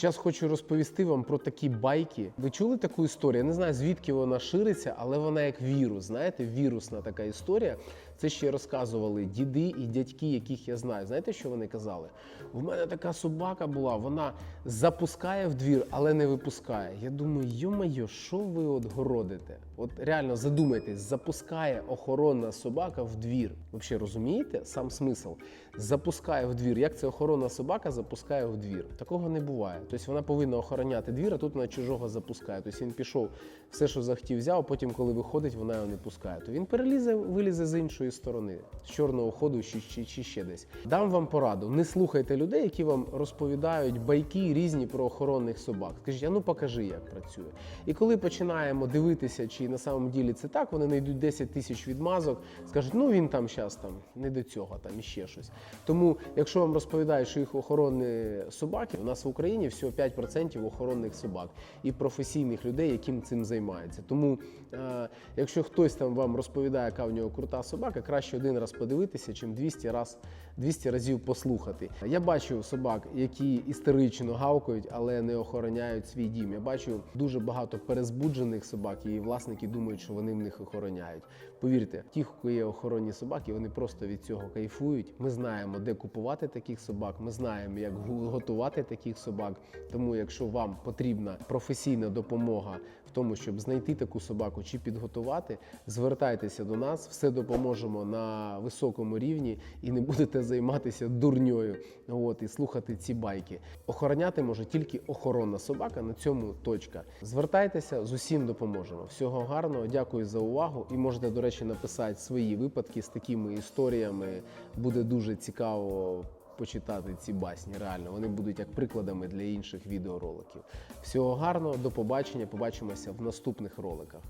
Зараз хочу розповісти вам про такі байки. Ви чули таку історію? Я не знаю, звідки вона шириться, але вона як вірус. Знаєте, вірусна така історія. Це ще розказували діди і дядьки, яких я знаю. Знаєте, що вони казали? У мене така собака була, вона запускає в двір, але не випускає. Я думаю, йо-моє, що ви от городите? От реально задумайтесь, запускає охоронна собака в двір. Взагалі розумієте сам смисл? Запускає в двір. Як це охоронна собака запускає в двір? Такого не буває. Тобто вона повинна охороняти двір, а тут вона чужого запускає. Тобто він пішов, все, що захотів, взяв, а потім, коли виходить, вона його не пускає. То він перелізе, вилізе з іншої сторони, з чорного ходу чи, чи, чи ще десь. Дам вам пораду: не слухайте людей, які вам розповідають байки різні про охоронних собак. Скажіть, а ну покажи, як працює. І коли починаємо дивитися, чи на самом ділі це так, вони знайдуть 10 тисяч відмазок, скажуть, ну він там зараз там не до цього, там іще щось. Тому, якщо вам розповідають, що їх охоронні собаки, у нас в Україні всього 5% охоронних собак і професійних людей, яким цим займаються. Тому, е, якщо хтось там вам розповідає, яка в нього крута собака, краще один раз подивитися, чим 200 раз 200 разів послухати. Я бачу собак, які історично гавкають, але не охороняють свій дім. Я бачу дуже багато перезбуджених собак, і власники думають, що вони в них охороняють. Повірте, ті, кого є охоронні собаки, вони просто від цього кайфують. Ми знаємо, де купувати таких собак. Ми знаємо, як готувати таких собак. Тому, якщо вам потрібна професійна допомога в тому, щоб знайти таку собаку чи підготувати, звертайтеся до нас, все допоможемо на високому рівні і не будете займатися дурньою. От і слухати ці байки. Охороняти може тільки охоронна собака. На цьому точка. Звертайтеся, з усім допоможемо. Всього гарного, дякую за увагу. І можете, до речі, написати свої випадки з такими історіями. Буде дуже цікаво почитати ці басні. Реально, вони будуть як прикладами для інших відеороликів. Всього гарного, до побачення. Побачимося в наступних роликах.